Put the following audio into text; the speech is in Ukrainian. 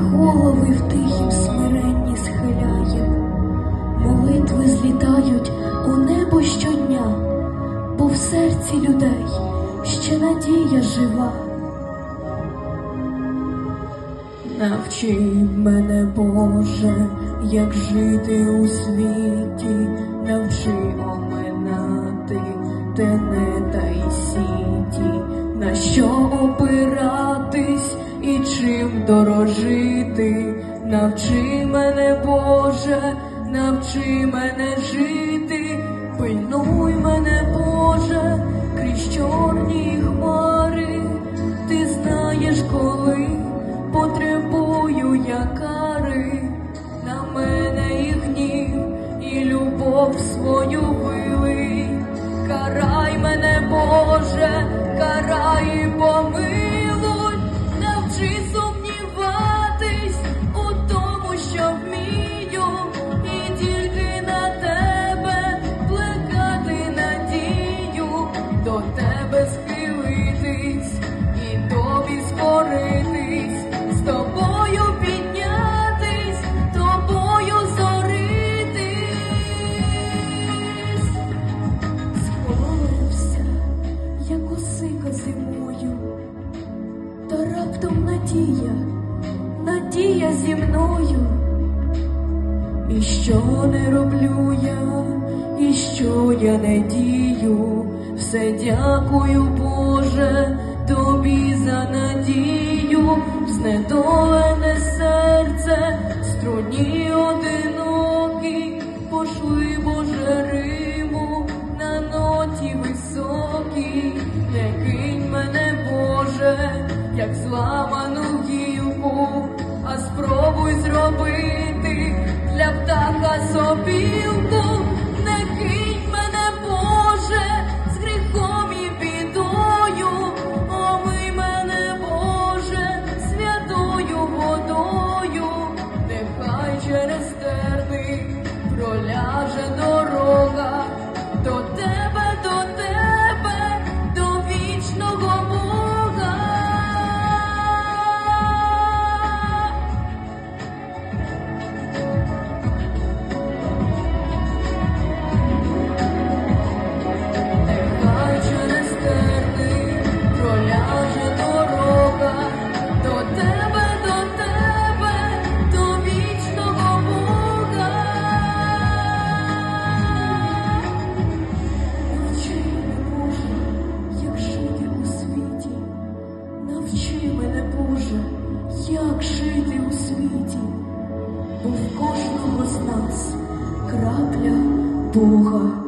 в тихім смиренні схиляєм, молитви злітають у небо щодня, бо в серці людей ще надія жива. Навчи мене, Боже, як жити у світі, навчи оминати тене та й сіті, на що опиратись і чим дорожити. Навчи мене, Боже, навчи мене жити, пильнуй мене, Боже, крізь чорні хмари, ти знаєш, коли потребую я кари, на мене і гнів, і любов свою до тебе схилитись і тобі скоритись, з тобою піднятись, тобою зоритись. Сховався, як осика зимою, та раптом надія, надія зі мною. І що не роблю я, і що я не дію, все дякую, Боже, тобі за надію, знедолене серце, струні одинокі, пошли, Боже, Риму на ноті високій, не кинь мене, Боже, як зламану гілку, а спробуй зробити для птаха сопілку, як жити у світі. Бо в кожного з нас крапля Бога.